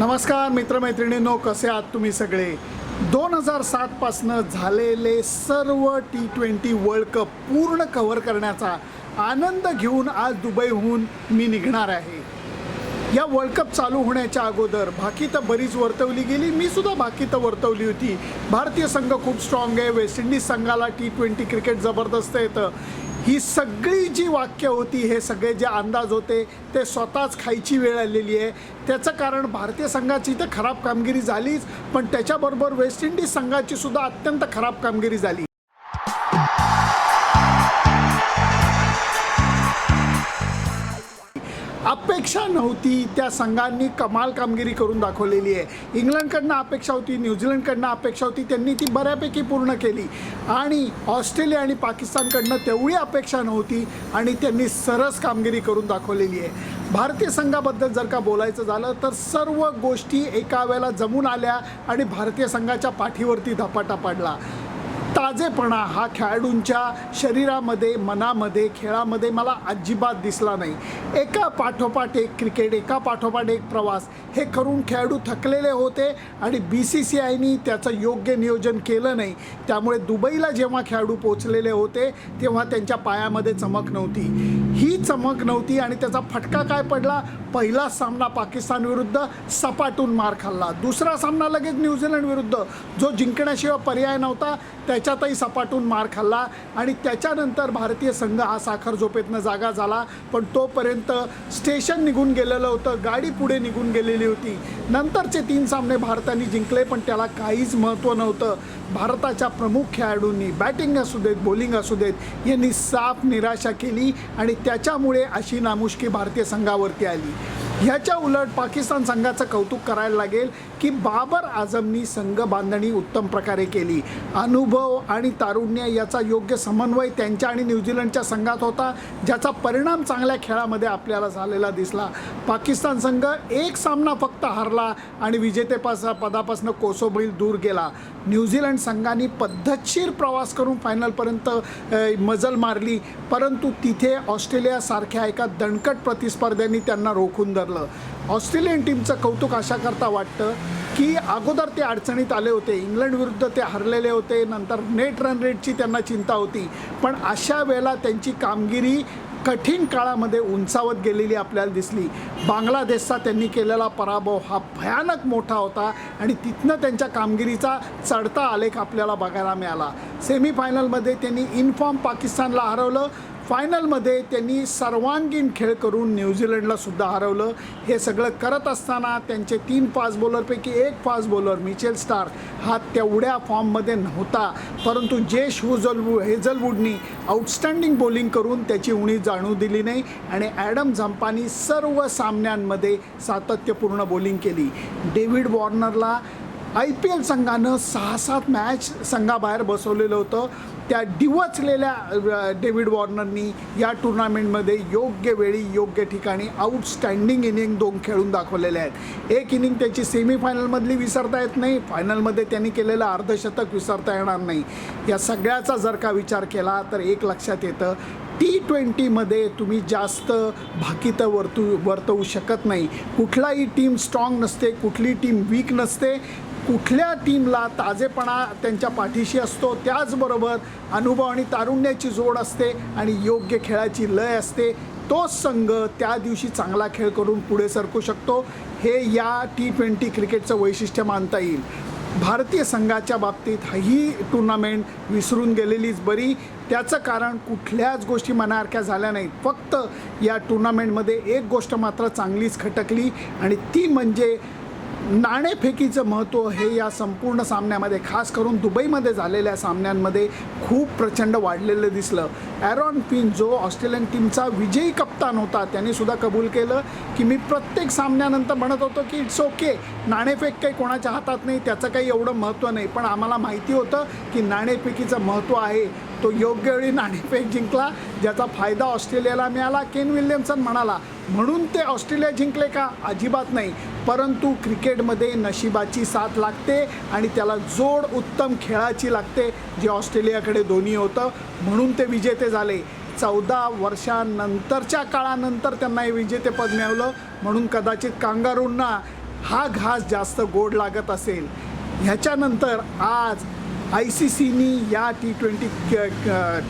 नमस्कार मित्रमैत्रिणींनो कसे आहात तुम्ही सगळे? दोन हजार सातपासनं झालेले सर्व टी ट्वेंटी वर्ल्ड कप पूर्ण कव्हर करण्याचा आनंद घेऊन आज दुबईहून मी निघणार आहे. या वर्ल्ड कप चालू होण्याच्या अगोदर भाकीतं बरीच वर्तवली गेली. मी सुद्धा भाकीतं वर्तवली होती. भारतीय संघ खूप स्ट्रॉंग आहे. वेस्ट इंडिज संघाला टी ट्वेंटी क्रिकेट जबरदस्त येतं. ही सगळी जी वाक्य होती हे सगळे जे अंदाज होते ते स्वतःच खायची वेळ आलेली आहे. त्याचं कारण भारतीय संघाची तर खराब कामगिरी झालीच पण त्याच्याबरोबर वेस्ट इंडिज संघाची सुद्धा अत्यंत खराब कामगिरी झाली. अपेक्षा नव्हती. त्या संघांनी कमाल कामगिरी करून दाखवलेली आहे. इंग्लंडकडनं अपेक्षा होती न्यूझीलंडकडनं अपेक्षा होती त्यांनी ती बऱ्यापैकी पूर्ण केली. आणि ऑस्ट्रेलिया आणि पाकिस्तानकडनं तेवढी अपेक्षा नव्हती आणि त्यांनी सरस कामगिरी करून दाखवलेली आहे. भारतीय संघाबद्दल जर का बोलायचं झालं तर सर्व गोष्टी एका वेळेला जमून आल्या आणि भारतीय संघाच्या पाठीवरती धपाटा पडला. ताजेपणा हा खेळाडूंच्या शरीरामध्ये मनामध्ये खेळामध्ये मला अजिबात दिसला नाही. एका पाठोपाठ एक क्रिकेट एका पाठोपाठ एक प्रवास. हे करून खेळाडू थकलेले होते आणि बी सी सी आयनी त्याचं योग्य नियोजन केलं नाही. त्यामुळे दुबईला जेव्हा खेळाडू पोचलेले होते तेव्हा त्यांच्या पायामध्ये चमक नव्हती. ही चमक नव्हती आणि त्याचा फटका काय पडला? पहिला सामना पाकिस्तान विरुद्ध सपाटून मार खाल्ला. दुसरा सामना लगेच न्यूझीलंड विरुद्ध जो जिंकण्याशिवाय पर्याय नव्हता त्याच्यातही सपाटून मार खाल्ला आणि त्याच्यानंतर भारतीय संघ हा साखर झोपेतनं जागा झाला. पण तोपर्यंत स्टेशन निघून गेलेलं होतं गाडी पुढे निघून गेलेली होती. नंतरचे तीन सामने भारताने जिंकले पण त्याला काहीच महत्त्व नव्हतं. भारताच्या प्रमुख खेळाडूंनी बॅटिंग असू देत बॉलिंग असू देत यांनी साफ निराशा केली आणि त्याच्यामुळे अशी नामुष्की भारतीय संघावरती आली. ह्याच्या उलट पाकिस्तान संघाचं कौतुक करायला लागेल की बाबर आझमनी संघ बांधणी उत्तम प्रकारे केली. अनुभव आणि तारुण्य याचा योग्य समन्वय त्यांच्या आणि न्यूझीलंडच्या संघात होता ज्याचा परिणाम चांगल्या खेळामध्ये आपल्याला झालेला दिसला. पाकिस्तान संघ एक सामना फक्त हरला आणि विजेतेपास पदापासून कोसोबैल दूर गेला. न्यूझीलंड संघाने पद्धतशीर प्रवास करून फायनलपर्यंत मजल मारली. परंतु तिथे ऑस्ट्रेलियासारख्या एका दणकट प्रतिस्पर्ध्यांनी त्यांना रोखून धरलं. ऑस्ट्रेलियन टीमचं कौतुक अशा करता वाटतं की अगोदर ते अडचणीत आले होते. इंग्लंड विरुद्ध ते हरलेले होते. नंतर नेट रन रेटची त्यांना चिंता होती. पण अशा वेळेला त्यांची कामगिरी कठीण काळामध्ये उंचावत गेलेली आपल्याला दिसली. बांगलादेशचा त्यांनी केलेला पराभव हा भयानक मोठा होता आणि तिथनं त्यांच्या कामगिरीचा चढता आलेख आपल्याला बघायला मिळाला. सेमीफायनलमध्ये त्यांनी इनफॉर्म पाकिस्तानला हरवलं. फायनलमध्ये त्यांनी सर्वांगीण खेळ करून न्यूझीलंडला सुद्धा हरवलं. हे सगळं करत असताना त्यांचे तीन फास्ट बॉलरपैकी एक फास्ट बॉलर मिचेल स्टार हा तेवढ्या फॉर्ममध्ये नव्हता. परंतु जेश हुजलवू हेझलवूडनी आउटस्टँडिंग बॉलिंग करून त्याची उणी जाणू दिली नाही आणि ॲडम झंपानी सर्व सामन्यांमध्ये सातत्यपूर्ण बॉलिंग केली. डेव्हिड वॉर्नरला आय पी एल संघानं सहा सात मॅच संघाबाहेर बसवलेलं होतं. त्या डिवचलेल्या डेव्हिड वॉर्नरनी या टुर्नामेंटमध्ये योग्य वेळी योग्य ठिकाणी आउटस्टँडिंग इनिंग दोन खेळून दाखवलेले आहेत. एक इनिंग त्याची सेमीफायनलमधली विसरता येत नाही. फायनलमध्ये त्यांनी केलेलं अर्धशतक विसरता येणार नाही. या सगळ्याचा जर का विचार केला तर एक लक्षात येतं टी ट्वेंटीमध्ये तुम्ही जास्त भाकीतं वर्तू वर्तवू शकत नाही. कुठलाही टीम स्ट्रॉंग नसते कुठली टीम वीक नसते. कुठल्या टीमला ताजेपणा त्यांच्या पाठीशी असतो त्याचबरोबर अनुभव आणि तारुण्याची जोड असते आणि योग्य खेळाची लय असते. तोच संघ त्या दिवशी चांगला खेळ करून पुढे सरकू शकतो. हे या टी ट्वेंटी क्रिकेटचं वैशिष्ट्य मानता येईल. भारतीय संघाच्या बाबतीत ही टुर्नामेंट विसरून गेलेलीच बरी. त्याचं कारण कुठल्याच गोष्टी मनासारख्या झाल्या नाहीत. फक्त या टुर्नामेंटमध्ये एक गोष्ट मात्र चांगलीच खटकली आणि ती म्हणजे नाणेफेकीचं महत्त्व हे या संपूर्ण सामन्यामध्ये खास करून दुबईमध्ये झालेल्या सामन्यांमध्ये खूप प्रचंड वाढलेलं दिसलं. ॲरॉन फिन जो ऑस्ट्रेलियन टीमचा विजयी कप्तान होता त्यांनी सुद्धा कबूल केलं की मी प्रत्येक सामन्यानंतर म्हणत होतो की इट्स ओके नाणेफेक काही कोणाच्या हातात नाही त्याचं काही एवढं महत्त्व नाही. पण आम्हाला माहिती होतं की नाणेफेकीचं महत्त्व आहे. तो योग्य वेळी नाणेफेक जिंकला ज्याचा फायदा ऑस्ट्रेलियाला मिळाला. केन विल्यमसन म्हणाला म्हणून ते ऑस्ट्रेलिया जिंकले का? अजिबात नाही. परंतु क्रिकेटमध्ये नशिबाची साथ लागते आणि त्याला जोड उत्तम खेळाची लागते जे ऑस्ट्रेलियाकडे दोन्ही होतं. म्हणून ते विजेते झाले. चौदा वर्षानंतरच्या काळानंतर त्यांना हे विजेतेपद मिळवलं म्हणून कदाचित कांगारूंना हा घास जास्त गोड लागत असेल. ह्याच्यानंतर आज आय सी सीनी या टी ट्वेंटी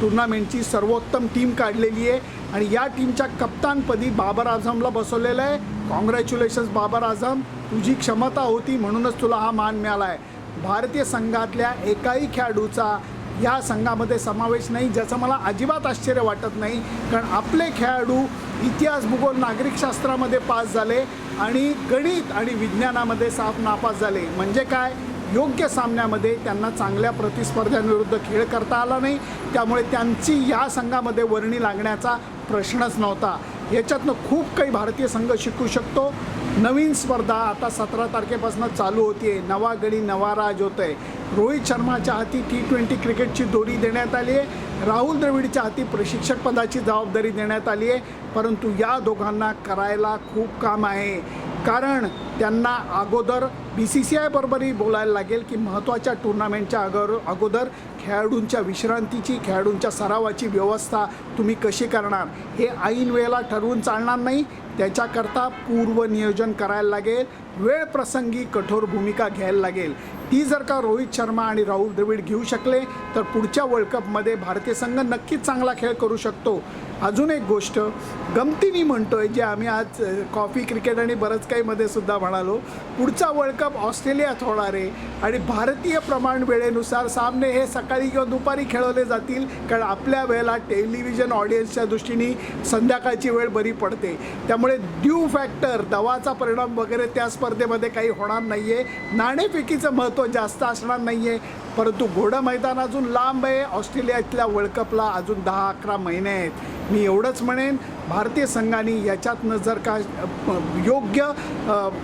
टुर्नामेंटची सर्वोत्तम टीम काढलेली आहे. आणि या टीमच्या कप्तानपदी बाबर आझमला बसवलेलं आहे. कॉंग्रॅच्युलेशन्स बाबर आझम. तुझी क्षमता होती म्हणूनच तुला हा मान मिळाला आहे भारतीय संघातल्या एकाही खेळाडूचा या संघामध्ये समावेश नाही ज्याचं मला अजिबात आश्चर्य वाटत नाही. कारण आपले खेळाडू इतिहास भूगोल नागरिकशास्त्रामध्ये पास झाले आणि गणित आणि विज्ञानामध्ये साफ नापास झाले. म्हणजे काय? योग्य सामन्यामध्ये त्यांना चांगल्या प्रतिस्पर्ध्यांविरुद्ध खेळ करता आला नाही. त्यामुळे त्यांची या संघामध्ये वर्णी लागण्याचा प्रश्नच नव्हता. याच्यातनं खूप काही भारतीय संघ शिकू शकतो. नवीन स्पर्धा आता सतरा तारखेपासून चालू होतीये. नवा गडी नवा राज होत आहे रोहित शर्माच्या हाती टी ट्वेंटी क्रिकेटची दोरी देण्यात आली आहे. राहुल द्रविडच्या हाती प्रशिक्षकपदाची जबाबदारी देण्यात आली आहे. परंतु या दोघांना करायला खूप काम आहे. कारण त्यांना अगोदर बी सी सी आयबरोबरही बोलायला लागेल की महत्त्वाच्या टुर्नामेंटच्या अगोदर अगोदर खेळाडूंच्या विश्रांतीची खेळाडूंच्या सरावाची व्यवस्था तुम्ही कशी करणार? हे ऐन वेळेला ठरवून चालणार नाही. त्याच्याकरता पूर्वनियोजन करायला लागेल. वेळ प्रसंगी कठोर भूमिका घ्यायला लागेल. ती जर का रोहित शर्मा आणि राहुल द्रविड घेऊ शकले तर पुढच्या वर्ल्ड कपमध्ये भारतीय संघ नक्कीच चांगला खेळ करू शकतो. अजून एक गोष्ट गमतीनी म्हणतोय जे आम्ही आज कॉफी क्रिकेट आणि बरंच काहीमध्ये सुद्धा सुद्धा म्हणालो पुढचा वर्ल्ड कप ऑस्ट्रेलियात होणार आहे आणि भारतीय प्रमाण वेळेनुसार सामने हे सकाळी किंवा दुपारी खेळवले जातील कारण आपल्या वेळेला टेलिव्हिजन ऑडियन्सच्या दृष्टीने संध्याकाळची वेळ बरी पडते. त्यामुळे ड्यू फॅक्टर दवाचा परिणाम वगैरे त्या स्पर्धेमध्ये काही होणार नाही आहे नाणेफेकीचं महत्त्व जास्त असणार नाही आहे परंतु घोडं मैदान अजून लांब आहे. ऑस्ट्रेलियातल्या वर्ल्ड कपला अजून दहा अकरा महिने आहेत. मी एवढंच म्हणेन भारतीय संघाने याच्यातनं जर का योग्य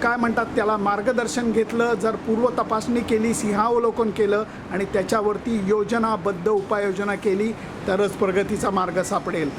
काय म्हणतात त्याला मार्गदर्शन घेतलं. जर पूर्व तपासणी केली सिंहावलोकन केलं आणि त्याच्यावरती योजनाबद्ध उपाययोजना केली तरच प्रगतीचा मार्ग सापडेल.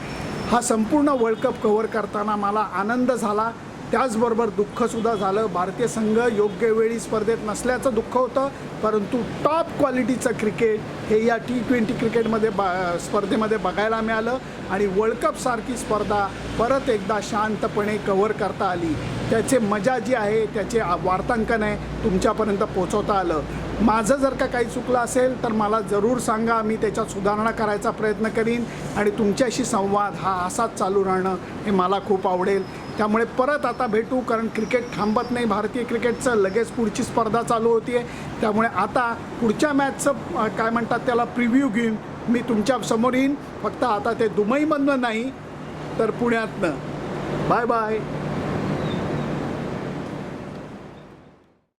हा संपूर्ण वर्ल्ड कप कव्हर करताना मला आनंद झाला. त्याचबरोबर दुःखसुद्धा झालं. भारतीय संघ योग्य वेळी स्पर्धेत नसल्याचं दुःख होतं परंतु टॉप क्वालिटीचं क्रिकेट हे या टी ट्वेंटी क्रिकेटमध्ये बा स्पर्धेमध्ये बघायला मिळालं आणि वर्ल्ड कपसारखी स्पर्धा परत एकदा शांतपणे कव्हर करता आली. त्याचे मजा जी आहे त्याचे वार्तांकन आहे तुमच्यापर्यंत पोचवता आलं. माझं जर का काही चुकलं असेल तर मला जरूर सांगा. मी त्याच्यात सुधारणा करायचा प्रयत्न करीन आणि तुमच्याशी संवाद हा असाच चालू राहणं हे मला खूप आवडेल. त्यामुळे परत आता भेटू कारण क्रिकेट थांबत नाही. भारतीय क्रिकेटचं लगेच पुढची स्पर्धा चालू होती आहे त्यामुळे आता पुढच्या मॅचचं काय म्हणतात त्याला प्रिव्ह्यू घेऊन मी तुमच्यासमोर येईन. फक्त आता ते दुबईमधनं नाही तर पुण्यातनं. Bye bye.